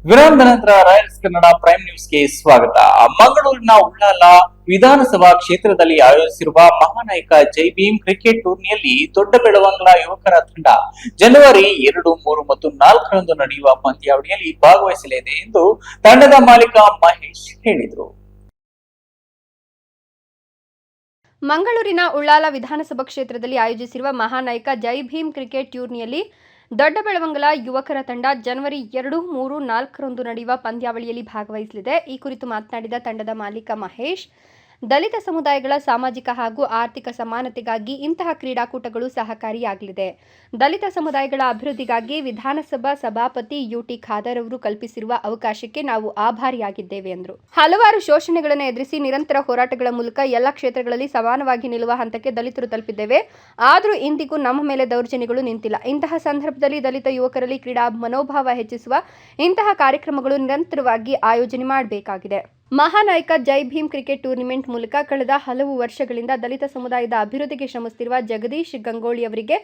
ವಿರಾಮದ ನಂತರ ರಾಯಲ್ಸ್ ಕನ್ನಡ ಪ್ರೈಮ್ ನ್ಯೂಸ್ಗೆ ಸ್ವಾಗತ. ಮಂಗಳೂರಿನ ಉಳ್ಳಾಲ ವಿಧಾನಸಭಾ ಕ್ಷೇತ್ರದಲ್ಲಿ ಆಯೋಜಿಸಿರುವ ಮಹಾನಾಯಕ ಜೈ ಭೀಮ್ ಕ್ರಿಕೆಟ್ ಟೂರ್ನಿಯಲ್ಲಿ ದೊಡ್ಡ ಬೆಳವಂಗಲ ಯುವಕರ ತಂಡ ಜನವರಿ ಎರಡು, ಮೂರು ಮತ್ತು ನಾಲ್ಕರಂದು ನಡೆಯುವ ಪಂದ್ಯಾವಳಿಯಲ್ಲಿ ಭಾಗವಹಿಸಲಿದೆ ಎಂದು ತಂಡದ ಮಾಲೀಕ ಮಹೇಶ್ ಹೇಳಿದರು. ಮಂಗಳೂರಿನ ಉಳ್ಳಾಲ ವಿಧಾನಸಭಾ ಕ್ಷೇತ್ರದಲ್ಲಿ ಆಯೋಜಿಸಿರುವ ಮಹಾನಾಯಕ ಜೈ ಭೀಮ್ ಕ್ರಿಕೆಟ್ ಟೂರ್ನಿಯಲ್ಲಿ ದೊಡ್ಡ ಬೆಳವಂಗಲ ಯುವಕರ ತಂಡ ಜನವರಿ ಎರಡು, ಮೂರು, ನಾಲ್ಕರಂದು ನಡೆಯುವ ಪಂದ್ಯಾವಳಿಯಲ್ಲಿ ಭಾಗವಹಿಸಲಿದೆ. ಈ ಕುರಿತು ಮಾತನಾಡಿದ ತಂಡದ ಮಾಲೀಕ ಮಹೇಶ್ ದಲಿತ ಸಮುದಾಯಗಳ ಸಾಮಾಜಿಕ ಹಾಗೂ ಆರ್ಥಿಕ ಸಮಾನತೆಗಾಗಿ ಇಂತಹ ಕ್ರೀಡಾಕೂಟಗಳು ಸಹಕಾರಿಯಾಗಲಿದೆ. ದಲಿತ ಸಮುದಾಯಗಳ ಅಭಿವೃದ್ಧಿಗಾಗಿ ವಿಧಾನಸಭಾ ಸಭಾಪತಿ ಯುಟಿ ಖಾದರ್ ಅವರು ಕಲ್ಪಿಸಿರುವ ಅವಕಾಶಕ್ಕೆ ನಾವು ಆಭಾರಿಯಾಗಿದ್ದೇವೆ ಎಂದರು. ಹಲವಾರು ಶೋಷಣೆಗಳನ್ನು ಎದುರಿಸಿ ನಿರಂತರ ಹೋರಾಟಗಳ ಮೂಲಕ ಎಲ್ಲ ಕ್ಷೇತ್ರಗಳಲ್ಲಿ ಸಮಾನವಾಗಿ ನಿಲ್ಲುವ ಹಂತಕ್ಕೆ ದಲಿತರು ತಲುಪಿದ್ದೇವೆ. ಆದರೂ ಇಂದಿಗೂ ನಮ್ಮ ಮೇಲೆ ದೌರ್ಜನ್ಯಗಳು ನಿಂತಿಲ್ಲ. ಇಂತಹ ಸಂದರ್ಭದಲ್ಲಿ ದಲಿತ ಯುವಕರಲ್ಲಿ ಕ್ರೀಡಾ ಮನೋಭಾವ ಹೆಚ್ಚಿಸುವ ಇಂತಹ ಕಾರ್ಯಕ್ರಮಗಳು ನಿರಂತರವಾಗಿ ಆಯೋಜನೆ ಮಾಡಬೇಕಾಗಿದೆ. ಮಹಾನಾಯಕ ಜೈ ಭೀಮ್ ಕ್ರಿಕೆಟ್ ಟೂರ್ನಿಮೆಂಟ್ ಮೂಲಕ ಕಳೆದ ಹಲವು ವರ್ಷಗಳಿಂದ ದಲಿತ ಸಮುದಾಯದ ಅಭಿವೃದ್ಧಿಗೆ ಶ್ರಮಿಸುತ್ತಿರುವ ಜಗದೀಶ್ ಗಂಗೋಳಿ ಅವರಿಗೆ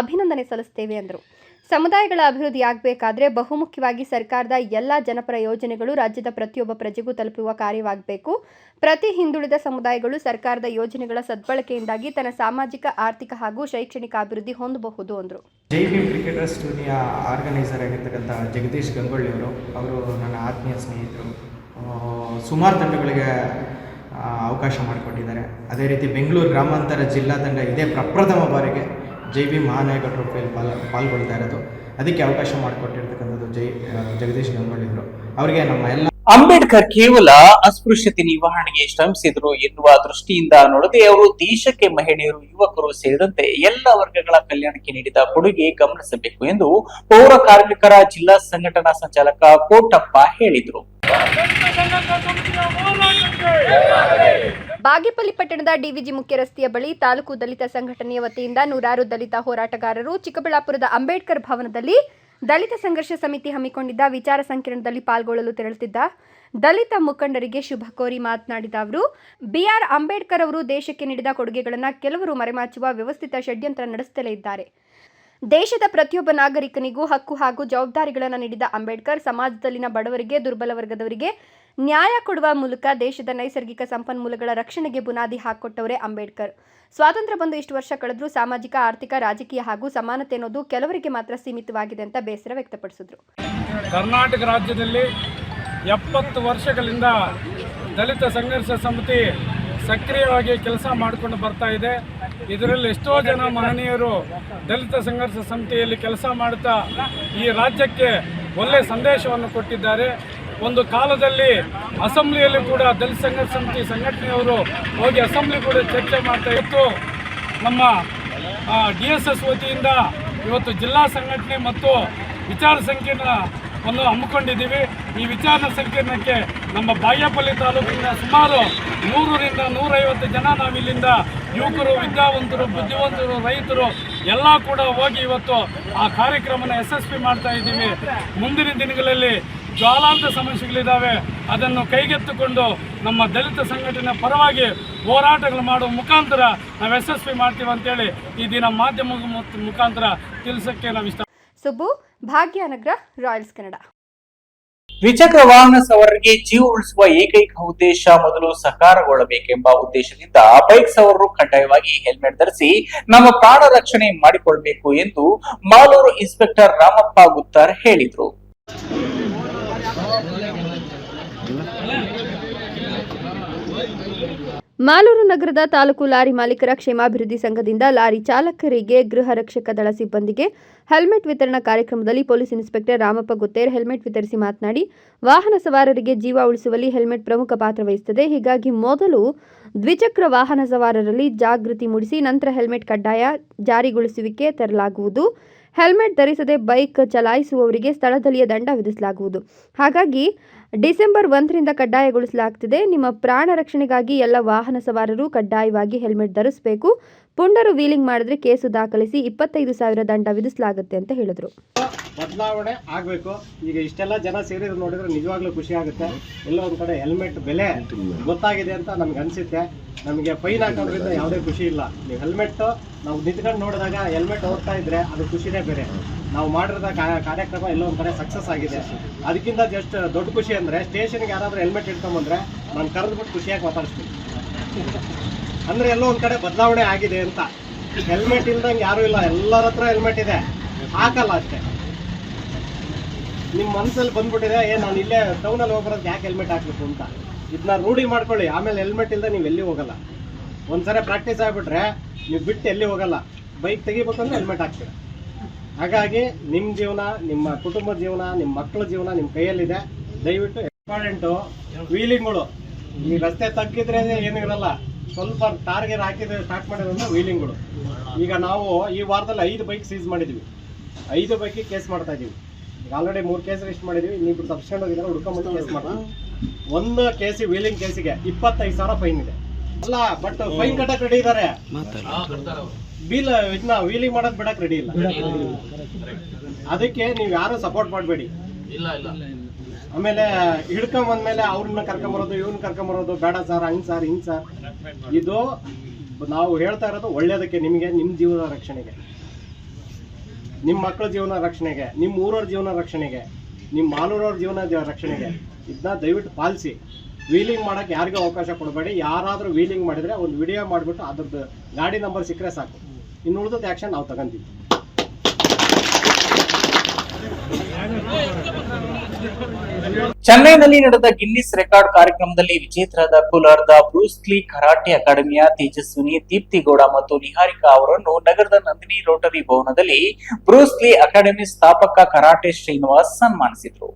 ಅಭಿನಂದನೆ ಸಲ್ಲಿಸುತ್ತೇವೆ ಎಂದರು ಸಮುದಾಯಗಳ ಅಭಿವೃದ್ಧಿ ಆಗಬೇಕಾದ್ರೆ ಬಹುಮುಖ್ಯವಾಗಿ ಸರ್ಕಾರದ ಎಲ್ಲ ಜನಪರ ಯೋಜನೆಗಳು ರಾಜ್ಯದ ಪ್ರತಿಯೊಬ್ಬ ಪ್ರಜೆಗೂ ತಲುಪುವ ಕಾರ್ಯವಾಗಬೇಕು. ಪ್ರತಿ ಹಿಂದುಳಿದ ಸಮುದಾಯಗಳು ಸರ್ಕಾರದ ಯೋಜನೆಗಳ ಸದ್ಬಳಕೆಯಿಂದಾಗಿ ತನ್ನ ಸಾಮಾಜಿಕ, ಆರ್ಥಿಕ ಹಾಗೂ ಶೈಕ್ಷಣಿಕ ಅಭಿವೃದ್ಧಿ ಹೊಂದಬಹುದು ಎಂದರು ಜೈ ಭೀಮ್ ಕ್ರಿಕೆಟರ್ಸ್ ಟೂರ್ನಿಯ ಆರ್ಗನೈಸರ್ ಆಗಿರ್ತಕ್ಕಂಥ ಜಗದೀಶ್ ಗಂಗೊಳ್ಳಿ ಅವರು ಅವರು ನನ್ನ ಆತ್ಮೀಯ ಸ್ನೇಹಿತರು. ಸುಮಾರು ತಂಡಗಳಿಗೆ ಅವಕಾಶ ಮಾಡಿಕೊಟ್ಟಿದ್ದಾರೆ. ಅದೇ ರೀತಿ ಬೆಂಗಳೂರು ಗ್ರಾಮಾಂತರ ಜಿಲ್ಲಾ ತಂಡ ಇದೇ ಪ್ರಪ್ರಥಮ ಬಾರಿಗೆ ಜೈ ಬಿ ಮಹಾನಾಯಕ ಟ್ರೋಫಿಯಲ್ಲಿ ಪಾಲ್, ಪಾಲ್ಗೊಳ್ತಾ ಇರೋದು. ಅದಕ್ಕೆ ಅವಕಾಶ ಮಾಡಿಕೊಟ್ಟಿರ್ತಕ್ಕಂಥದ್ದು ಜೈ ಜಗದೀಶ್ ಗಂಗೊಳ್ಳಿದ್ರು ಅವರಿಗೆ ನಮ್ಮ ಎಲ್ಲ ಅಂಬೇಡ್ಕರ್ ಕೇವಲ ಅಸ್ಪೃಶ್ಯತೆ ನಿವಾರಣೆಗೆ ಶ್ರಮಿಸಿದರು ಎನ್ನುವ ದೃಷ್ಟಿಯಿಂದ ನೋಡದೆ ಅವರು ದೇಶಕ್ಕೆ ಮಹಿಳೆಯರು, ಯುವಕರು ಸೇರಿದಂತೆ ಎಲ್ಲ ವರ್ಗಗಳ ಕಲ್ಯಾಣಕ್ಕೆ ನೀಡಿದ ಕೊಡುಗೆ ಗಮನಿಸಬೇಕು ಎಂದು ಪೌರ ಕಾರ್ಮಿಕರ ಜಿಲ್ಲಾ ಸಂಘಟನಾ ಸಂಚಾಲಕ ಕೋಟಪ್ಪ ಹೇಳಿದರು. ಬಾಗೇಪಲ್ಲಿ ಪಟ್ಟಣದ ಡಿವಿಜಿ ಮುಖ್ಯ ರಸ್ತೆಯ ಬಳಿ ತಾಲೂಕು ದಲಿತ ಸಂಘಟನೆಯ ವತಿಯಿಂದ ನೂರಾರು ದಲಿತ ಹೋರಾಟಗಾರರು ಚಿಕ್ಕಬಳ್ಳಾಪುರದ ಅಂಬೇಡ್ಕರ್ ಭವನದಲ್ಲಿ ದಲಿತ ಸಂಘರ್ಷ ಸಮಿತಿ ಹಮ್ಮಿಕೊಂಡಿದ್ದ ವಿಚಾರ ಸಂಕಿರಣದಲ್ಲಿ ಪಾಲ್ಗೊಳ್ಳಲು ತೆರಳುತ್ತಿದ್ದ ದಲಿತ ಮುಖಂಡರಿಗೆ ಶುಭ ಕೋರಿ ಮಾತನಾಡಿದ ಅವರು, ಬಿಆರ್ ಅಂಬೇಡ್ಕರ್ ಅವರು ದೇಶಕ್ಕೆ ನೀಡಿದ ಕೊಡುಗೆಗಳನ್ನು ಕೆಲವರು ಮರೆಮಾಚುವ ವ್ಯವಸ್ಥಿತ ಷಡ್ಯಂತ್ರ ನಡೆಸುತ್ತಲೇ ಇದ್ದಾರೆ. ದೇಶದ ಪ್ರತಿಯೊಬ್ಬ ನಾಗರಿಕನಿಗೂ ಹಕ್ಕು ಹಾಗೂ ಜವಾಬ್ದಾರಿಗಳನ್ನು ನೀಡಿದ ಅಂಬೇಡ್ಕರ್ ಸಮಾಜದಲ್ಲಿನ ಬಡವರಿಗೆ, ದುರ್ಬಲ ವರ್ಗದವರಿಗೆ ನ್ಯಾಯ ಕೊಡುವ ಮೂಲಕ ದೇಶದ ನೈಸರ್ಗಿಕ ಸಂಪನ್ಮೂಲಗಳ ರಕ್ಷಣೆಗೆ ಬುನಾದಿ ಹಾಕೊಟ್ಟವರೇ ಅಂಬೇಡ್ಕರ್. ಸ್ವಾತಂತ್ರ್ಯ ಬಂದು ಇಷ್ಟು ವರ್ಷ ಕಳೆದರೂ ಸಾಮಾಜಿಕ, ಆರ್ಥಿಕ, ರಾಜಕೀಯ ಹಾಗೂ ಸಮಾನತೆ ಅನ್ನೋದು ಕೆಲವರಿಗೆ ಮಾತ್ರ ಸೀಮಿತವಾಗಿದೆ ಅಂತ ಬೇಸರ ವ್ಯಕ್ತಪಡಿಸಿದ್ರು. ಕರ್ನಾಟಕ ರಾಜ್ಯದಲ್ಲಿ ಎಪ್ಪತ್ತು ವರ್ಷಗಳಿಂದ ದಲಿತ ಸಂಘರ್ಷ ಸಮಿತಿ ಸಕ್ರಿಯವಾಗಿ ಕೆಲಸ ಮಾಡಿಕೊಂಡು ಬರ್ತಾ ಇದೆ. ಇದರಲ್ಲಿ ಎಷ್ಟೋ ಜನ ಮಹನೀಯರು ದಲಿತ ಸಂಘರ್ಷ ಸಮಿತಿಯಲ್ಲಿ ಕೆಲಸ ಮಾಡ್ತಾ ಈ ರಾಜ್ಯಕ್ಕೆ ಒಳ್ಳೆಯ ಸಂದೇಶವನ್ನು ಕೊಟ್ಟಿದ್ದಾರೆ. ಒಂದು ಕಾಲದಲ್ಲಿ ಅಸೆಂಬ್ಲಿಯಲ್ಲಿ ಕೂಡ ದಲಿತ ಸಂಘರ್ಷ ಸಮಿತಿ ಸಂಘಟನೆಯವರು ಹೋಗಿ ಅಸೆಂಬ್ಲಿ ಕೂಡ ಚರ್ಚೆ ಮಾಡ್ತಾ ಇತ್ತು. ನಮ್ಮ ಡಿ ಎಸ್ ಎಸ್ ವತಿಯಿಂದ ಇವತ್ತು ಜಿಲ್ಲಾ ಸಂಘಟನೆ ಮತ್ತು ವಿಚಾರ ಸಂಕಿರಣ ಒಂದು ಹಮ್ಮಿಕೊಂಡಿದ್ದೀವಿ. ಈ ವಿಚಾರ ಸಂಕೀರ್ಣಕ್ಕೆ ನಮ್ಮ ಬಾಗೇಪಲ್ಲಿ ತಾಲೂಕಿನ ಸುಮಾರು ನೂರರಿಂದ ನೂರೈವತ್ತು ಜನ ನಾವಿಲ್ಲಿಂದ ಯುವಕರು, ವಿದ್ಯಾವಂತರು, ಬುದ್ಧಿವಂತರು, ರೈತರು ಎಲ್ಲ ಕೂಡ ಹೋಗಿ ಇವತ್ತು ಆ ಕಾರ್ಯಕ್ರಮನ ಯಶಸ್ವಿ ಮಾಡ್ತಾ ಇದ್ದೀವಿ. ಮುಂದಿನ ದಿನಗಳಲ್ಲಿ ಜ್ವಾಲಾಂತ ಸಮಸ್ಯೆಗಳಿದ್ದಾವೆ. ಅದನ್ನು ಕೈಗೆತ್ತಿಕೊಂಡು ನಮ್ಮ ದಲಿತ ಸಂಘಟನೆ ಪರವಾಗಿ ಹೋರಾಟಗಳು ಮಾಡುವ ಮುಖಾಂತರ ನಾವು ಯಶಸ್ವಿ ಮಾಡ್ತೀವಿ ಅಂತೇಳಿ ಈ ದಿನ ಮಾಧ್ಯಮ ಮುಖಾಂತರ ತಿಳಿಸೋಕ್ಕೆ ನಾವು ಇಷ್ಟ ಸುಬ್ಬು ಭಾಗ್ಯನಗರ, ರಾಯಲ್ಸ್ ಕನ್ನಡ. ದ್ವಿಚಕ್ರ ವಾಹನ ಸವಾರರಿಗೆ ಜೀವ ಉಳಿಸುವ ಏಕೈಕ ಉದ್ದೇಶ ಮೊದಲು ಸಕಾರಗೊಳ್ಳಬೇಕೆಂಬ ಉದ್ದೇಶದಿಂದ ಬೈಕ್ ಸವಾರರು ಕಡ್ಡಾಯವಾಗಿ ಹೆಲ್ಮೆಟ್ ಧರಿಸಿ ನಮ್ಮ ಪ್ರಾಣ ರಕ್ಷಣೆ ಮಾಡಿಕೊಳ್ಬೇಕು ಎಂದು ಮಾಲೂರು ಇನ್ಸ್ಪೆಕ್ಟರ್ ರಾಮಪ್ಪ ಗುತ್ತಾರ್ ಹೇಳಿದರು. ಮಾಲೂರು ನಗರದ ತಾಲೂಕು ಲಾರಿ ಮಾಲೀಕರ ಕ್ಷೇಮಾಭಿವೃದ್ಧಿ ಸಂಘದಿಂದ ಲಾರಿ ಚಾಲಕರಿಗೆ ಗೃಹ ರಕ್ಷಕ ದಳ ಸಿಬ್ಬಂದಿಗೆ ಹೆಲ್ಮೆಟ್ ವಿತರಣಾ ಕಾರ್ಯಕ್ರಮದಲ್ಲಿ police inspector Ramappa Gutter helmet ವಿತರಿಸಿ ಮಾತನಾಡಿ, ವಾಹನ ಸವಾರರಿಗೆ ಜೀವ ಉಳಿಸುವಲ್ಲಿ ಹೆಲ್ಮೆಟ್ ಪ್ರಮುಖ ಪಾತ್ರ ವಹಿಸುತ್ತದೆ. ಹೀಗಾಗಿ ಮೊದಲು ದ್ವಿಚಕ್ರ ವಾಹನ ಸವಾರರಲ್ಲಿ ಜಾಗೃತಿ ಮೂಡಿಸಿ, ನಂತರ ಹೆಲ್ಮೆಟ್ ಕಡ್ಡಾಯ ಜಾರಿಗೊಳಿಸುವಿಕೆ ತರಲಾಗುವುದು. ಹೆಲ್ಮೆಟ್ ಧರಿಸದೆ ಬೈಕ್ ಚಲಾಯಿಸುವವರಿಗೆ ಸ್ಥಳದಲ್ಲಿಯೇ ದಂಡ ವಿಧಿಸಲಾಗುವುದು. ಹಾಗಾಗಿ ಡಿಸೆಂಬರ್ ಒಂದರಿಂದ ಕಡ್ಡಾಯಗೊಳಿಸಲಾಗ್ತಿದೆ. ನಿಮ್ಮ ಪ್ರಾಣ ರಕ್ಷಣೆಗಾಗಿ ಎಲ್ಲ ವಾಹನ ಸವಾರರು ಕಡ್ಡಾಯವಾಗಿ ಹೆಲ್ಮೆಟ್ ಧರಿಸಬೇಕು. ಪುಂಡರು ವೀಲಿಂಗ್ ಮಾಡಿದ್ರೆ ಕೇಸು ದಾಖಲಿಸಿ ಇಪ್ಪತ್ತೈದು ಸಾವಿರ ದಂಡ ವಿಧಿಸಲಾಗುತ್ತೆ ಅಂತ ಹೇಳಿದರು. ಬದಲಾವಣೆ ಆಗಬೇಕು. ಈಗ ಇಷ್ಟೆಲ್ಲ ಜನ ಸೇರಿದ್ರು ನೋಡಿದ್ರೆ ನಿಜವಾಗ್ಲೂ ಖುಷಿ ಆಗುತ್ತೆ. ಎಲ್ಲ ಒಂದು ಕಡೆ ಹೆಲ್ಮೆಟ್ ಬೆಲೆ ಗೊತ್ತಾಗಿದೆ ಅಂತ ನಮ್ಗೆ ಅನಿಸುತ್ತೆ. ನಮಗೆ ಫೈನ್ ಹಾಕೋದ್ರಿಂದ ಯಾವುದೇ ಖುಷಿ ಇಲ್ಲ. ಹೆಲ್ಮೆಟ್ ನಾವು ನಿಂತ್ಕೊಂಡು ನೋಡಿದಾಗ ಹೆಲ್ಮೆಟ್ ಹೋಗ್ತಾ ಇದ್ರೆ ಅದು ಖುಷಿನೇ ಬೇರೆ. ನಾವು ಮಾಡಿರೋದ ಕಾರ್ಯಕ್ರಮ ಎಲ್ಲೋ ಒಂದು ಕಡೆ ಸಕ್ಸಸ್ ಆಗಿದೆ. ಅದಕ್ಕಿಂತ ಜಸ್ಟ್ ದೊಡ್ಡ ಖುಷಿ ಅಂದರೆ ಸ್ಟೇಷನ್ಗೆ ಯಾರಾದರೂ ಹೆಲ್ಮೆಟ್ ಇಟ್ಕೊಂಬಂದ್ರೆ ನಾನು ಕರೆದ್ಬಿಟ್ಟು ಖುಷಿಯಾಗಿ ಮಾತಾಡಿಸ್ತೀನಿ. ಅಂದರೆ ಎಲ್ಲೋ ಒಂದು ಕಡೆ ಬದಲಾವಣೆ ಆಗಿದೆ ಅಂತ. ಹೆಲ್ಮೆಟ್ ಇಲ್ದಂಗೆ ಯಾರೂ ಇಲ್ಲ. ಎಲ್ಲರ ಹತ್ರ ಹೆಲ್ಮೆಟ್ ಇದೆ. ಹಾಕಲ್ಲ ಅಷ್ಟೇ. ನಿಮ್ಮ ಮನಸ್ಸಲ್ಲಿ ಬಂದ್ಬಿಟ್ಟಿದೆ, ಏ, ನಾನು ಇಲ್ಲೇ ಟೌನಲ್ಲಿ ಹೋಗ್ಬರೋದು ಯಾಕೆ ಹೆಲ್ಮೆಟ್ ಹಾಕ್ಬೇಕು ಅಂತ. ಇದನ್ನ ರೂಢಿ ಮಾಡ್ಕೊಳ್ಳಿ. ಆಮೇಲೆ ಹೆಲ್ಮೆಟ್ ಇಲ್ಲದೆ ನೀವು ಎಲ್ಲಿ ಹೋಗಲ್ಲ. ಒಂದ್ಸರಿ ಪ್ರಾಕ್ಟೀಸ್ ಆಗಿಬಿಟ್ರೆ ನೀವು ಬಿಟ್ಟು ಎಲ್ಲಿ ಹೋಗಲ್ಲ. ಬೈಕ್ ತೆಗಿಬೇಕಂದ್ರೆ ಹೆಲ್ಮೆಟ್ ಹಾಕ್ತೀರ? ಹಾಗಾಗಿ ನಿಮ್ಮ ಜೀವನ ನಿಮ್ಮ ಕುಟುಂಬ ಜೀವನ ನಿಮ್ಮ ಮಕ್ಕಳ ಜೀವನ ನಿಮ್ಮ ಕೈಯಲ್ಲಿದೆ. ದಯವಿಟ್ಟು ಇಂಪಾರ್ಟೆಂಟು ವೀಲಿಂಗ್ಗಳು. ಈ ರಸ್ತೆ ತಗ್ಗಿದ್ರೆ ಏನಿರಲ್ಲ ಇರಲ್ಲ. ಸ್ವಲ್ಪ ಟಾರ್ಗೆಟ್ ಹಾಕಿದ್ರೆ ಸ್ಟಾರ್ಟ್ ಮಾಡಿದ್ರೆ ವೀಲಿಂಗ್ಗಳು. ಈಗ ನಾವು ಈ ವಾರದಲ್ಲಿ ಐದು ಬೈಕ್ ಸೀಸ್ ಮಾಡಿದ್ವಿ. ಐದು ಬೈಕ್ ಕೇಸ್ ಮಾಡ್ತಾ ಇದೀವಿ ಈಗ ಆಲ್ರೆಡಿ ಮೂರು ಕೇಸ್ ರಿಜಿಸ್ಟರ್ ಮಾಡಿದ್ವಿ. ನೀವು ತಪ್ಸ್ಕೊಂಡು ಹೋಗಿದ್ರೆ ಹುಡ್ಕೊಂಬಂದು ಕೇಸ್ ಮಾಡ್ತೀವಿ ಒಂದು ಕೇಸಿ ವೀಲಿಂಗ್ ಕೇಸಿಗೆ ಇಪ್ಪತ್ತೈದು ಸಾವಿರ ಫೈನ್ ಇದೆ. ಅಲ್ಲ ಬಟ್ ಫೈನ್ ಕಟ್ಟಕ್ಕೆ ರೆಡಿ ಇದ್ದಾರೆ ಬೀಲ್ ಇದನ್ನ ವೀಲಿಂಗ್ ಮಾಡೋದು ಬಿಡಕ್ ರೆಡಿ ಇಲ್ಲ. ಅದಕ್ಕೆ ನೀವು ಯಾರು ಸಪೋರ್ಟ್ ಮಾಡಬೇಡಿ. ಇಲ್ಲ ಇಲ್ಲ. ಆಮೇಲೆ ಹಿಡ್ಕೊಂಡ್ ಬಂದ್ಮೇಲೆ ಅವ್ರನ್ನ ಕರ್ಕೊಂಬರೋದು ಇವ್ರನ್ನ ಕರ್ಕೊಂಬರೋದು ಬೇಡ ಸರ್ ಹಂಗ್ ಸರ್ ಹಿಂಗ್ ಸರ್. ಇದು ನಾವು ಹೇಳ್ತಾ ಇರೋದು ಒಳ್ಳೇದಕ್ಕೆ ನಿಮಗೆ ನಿಮ್ಮ ಜೀವನ ರಕ್ಷಣೆಗೆ. ನಿಮ್ಮ ಮಕ್ಕಳ ಜೀವನ ರಕ್ಷಣೆಗೆ ನಿಮ್ಮ ಊರವ್ರ ಜೀವನ ರಕ್ಷಣೆಗೆ ನಿಮ್ಮ ಮಾಲೂರವ್ರ ಜೀವನ ರಕ್ಷಣೆಗೆ. ಇದನ್ನ ದಯವಿಟ್ಟು ಪಾಲಿಸಿ. ವೀಲಿಂಗ್ ಮಾಡೋಕ್ಕೆ ಯಾರಿಗೂ ಅವಕಾಶ ಕೊಡಬೇಡಿ. ಯಾರಾದರೂ ವೀಲಿಂಗ್ ಮಾಡಿದರೆ ಒಂದು ವಿಡಿಯೋ ಮಾಡಿಬಿಟ್ಟು ಅದ್ರದ್ದು ಗಾಡಿ ನಂಬರ್ ಸಿಕ್ಕರೆ ಸಾಕು. ಇನ್ನು ಆ್ಯಕ್ಷನ್ ನಾವು ತಗೊಂತೀವಿ. ಚೆನ್ನೈನಲ್ಲಿ ನಡೆದ ಗಿನ್ನಿಸ್ ರೆಕಾರ್ಡ್ ಕಾರ್ಯಕ್ರಮದಲ್ಲಿ ವಿಜೇತರಾದ ಕೋಲಾರದ ಬ್ರೂಸ್ಲಿ ಕರಾಟೆ ಅಕಾಡೆಮಿಯ ತೇಜಸ್ವಿನಿ ದೀಪ್ತಿಗೌಡ ಮತ್ತು ನಿಹಾರಿಕಾ ಅವರನ್ನು ನಗರದ ನಂದಿನಿ ರೋಟರಿ ಭವನದಲ್ಲಿ ಬ್ರೂಸ್ಲಿ ಅಕಾಡೆಮಿ ಸ್ಥಾಪಕ ಕರಾಟೆ ಶ್ರೀನಿವಾಸ್ ಸನ್ಮಾನಿಸಿದರು.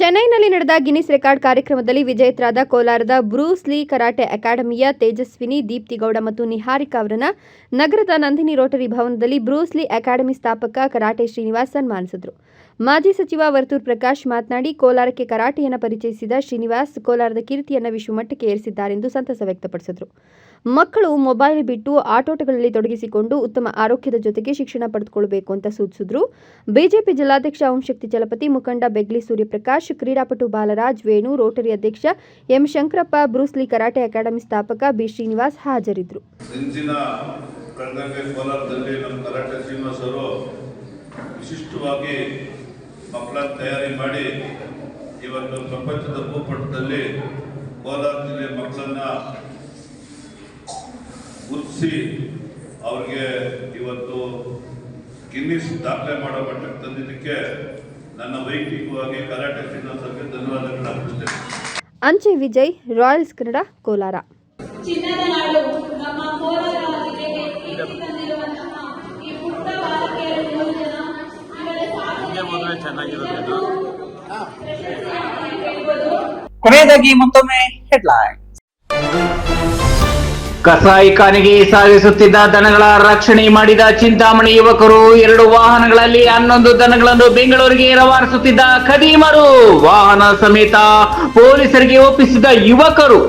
ಚೆನ್ನೈನಲ್ಲಿ ನಡೆದ ಗಿನ್ನಿಸ್ ರೆಕಾರ್ಡ್ ಕಾರ್ಯಕ್ರಮದಲ್ಲಿ ವಿಜೇತರಾದ ಕೋಲಾರದ ಬ್ರೂಸ್ ಲೀ ಕರಾಟೆ ಅಕಾಡೆಮಿಯ ತೇಜಸ್ವಿನಿ, ದೀಪ್ತಿಗೌಡ ಮತ್ತು ನಿಹಾರಿಕಾ ಅವರನ್ನು ನಗರದ ನಂದಿನಿ ರೋಟರಿ ಭವನದಲ್ಲಿ ಬ್ರೂಸ್ ಲೀ ಅಕಾಡೆಮಿ ಸ್ಥಾಪಕ ಕರಾಟೆ ಶ್ರೀನಿವಾಸ್ ಸನ್ಮಾನಿಸಿದರು. ಮಾಜಿ ಸಚಿವ ವರ್ತೂರ್ ಪ್ರಕಾಶ್ ಮಾತನಾಡಿ, ಕೋಲಾರಕ್ಕೆ ಕರಾಟೆಯನ್ನು ಪರಿಚಯಿಸಿದ ಶ್ರೀನಿವಾಸ್, ಕೋಲಾರದ ಕೀರ್ತಿಯನ್ನು ವಿಶ್ವಮಟ್ಟಕ್ಕೆ ಏರಿಸಿದ್ದಾರೆಂದು ಸಂತಸ ವ್ಯಕ್ತಪಡಿಸಿದರು. ಮಕ್ಕಳು ಮೊಬೈಲ್ ಬಿಟ್ಟು ಆಟೋಟಗಳಲ್ಲಿ ತೊಡಗಿಸಿಕೊಂಡು ಉತ್ತಮ ಆರೋಗ್ಯದ ಜೊತೆಗೆ ಶಿಕ್ಷಣ ಪಡೆದುಕೊಳ್ಳಬೇಕು ಅಂತ ಸೂಚಿಸಿದ್ರು. ಬಿಜೆಪಿ ಜಿಲ್ಲಾಧ್ಯಕ್ಷ ಓಂಶಕ್ತಿ ಚಲಪತಿ, ಮುಖಂಡ ಬೆಗ್ಲಿ ಸೂರ್ಯಪ್ರಕಾಶ್, ಕ್ರೀಡಾಪಟು ಬಾಲರಾಜ್, ವೇಣು ರೋಟರಿ ಅಧ್ಯಕ್ಷ M Shankarappa Bruce Lee karate academy ಸ್ಥಾಪಕ ಬಿ ಶ್ರೀನಿವಾಸ್ ಹಾಜರಿದ್ದರು ಇವತ್ತು ಪ್ರಪಂಚದ ಭೂಪಟದಲ್ಲಿ ಕೋಲಾರ ಜಿಲ್ಲೆ ಮಕ್ಕಳನ್ನ ಗುರುತಿಸಿ ಅವ್ರಿಗೆ ಇವತ್ತು ಗಿನ್ನಿಸ್ ದಾಖಲೆ ಮಾಡೋ ಮಟ್ಟಕ್ಕೆ ತಂದಿದ್ದಕ್ಕೆ ನನ್ನ ವೈಯಕ್ತಿಕವಾಗಿ ಕರಾಟೆ ಅವರಿಗೆ ಧನ್ಯವಾದಗಳನ್ನ ಅರ್ಪಿಸ್ತೇನೆ. ಅಂಚೆ ವಿಜಯ್ ರಾಯಲ್ಸ್ ಕನ್ನಡ ಕೋಲಾರ. ಚಿನ್ನದ ನಾಡು ನಮ್ಮ ಕೋಲಾರ ಜಿಲ್ಲೆಗೆ ಕೀರ್ತಿ ತಂದಿರುವಂತಹ ಈ ಪುಟ್ಟ ಬಾಲಕಿಯರು ಮೂರು ಜನ. ಇವರ ಸಾಧನೆಗೆ ಕೊನೆಯದಾಗಿ ಮತ್ತೊಮ್ಮೆ ಹೆಡ್ಲೈನ್ ಕಸಾಯಿಖಾನೆಗೆ ಸಾಗಿಸುತ್ತಿದ್ದ ದನಗಳ ರಕ್ಷಣೆ ಮಾಡಿದ ಚಿಂತಾಮಣಿ ಯುವಕರು ಎರಡು ವಾಹನಗಳಲ್ಲಿ ಹನ್ನೊಂದು ದನಗಳನ್ನು ಬೆಂಗಳೂರಿಗೆ ರವಾನಿಸುತ್ತಿದ್ದ ಖದೀಮರು. ವಾಹನ ಸಮೇತ ಪೊಲೀಸರಿಗೆ ಒಪ್ಪಿಸಿದ ಯುವಕರು.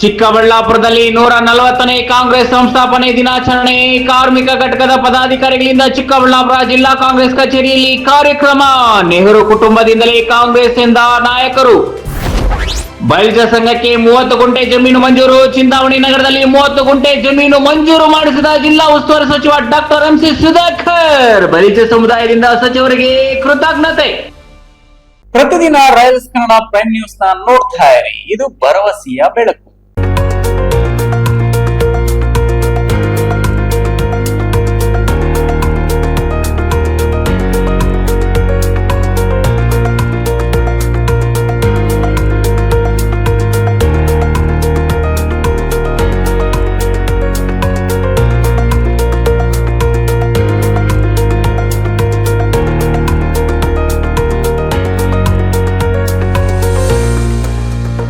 ಚಿಕ್ಕಬಳ್ಳಾಪುರದಲ್ಲಿ ನೂರ ನಲವತ್ತನೇ ಕಾಂಗ್ರೆಸ್ ಸಂಸ್ಥಾಪನೆ ದಿನಾಚರಣೆ. ಕಾರ್ಮಿಕ ಘಟಕದ ಪದಾಧಿಕಾರಿಗಳಿಂದ ಚಿಕ್ಕಬಳ್ಳಾಪುರ ಜಿಲ್ಲಾ ಕಾಂಗ್ರೆಸ್ ಕಚೇರಿಯಲ್ಲಿ ಕಾರ್ಯಕ್ರಮ. ನೆಹರು ಕುಟುಂಬದಿಂದಲೇ ಕಾಂಗ್ರೆಸ್ ಎಂದ ನಾಯಕರು. ಬೈಜ ಸಂಘಕ್ಕೆ ಮೂವತ್ತು ಗುಂಟೆ ಜಮೀನು ಮಂಜೂರು. ಚಿಂತಾಮಣಿ ನಗರದಲ್ಲಿ ಮೂವತ್ತು ಗುಂಟೆ ಜಮೀನು ಮಂಜೂರು ಮಾಡಿಸಿದ ಜಿಲ್ಲಾ ಉಸ್ತುವಾರಿ ಸಚಿವ doctor M C Sudhakar. Balija ಸಮುದಾಯದಿಂದ ಸಚಿವರಿಗೆ ಕೃತಜ್ಞತೆ. ಪ್ರತಿದಿನ ರಾಯಲ್ಸ್ ಕನ್ನಡ ಪ್ರೈಮ್ ನ್ಯೂಸ್ ನೋಡ್ತಾ ಇರಿ. ಇದು ಭರವಸೆಯ ಬೆಳಕು.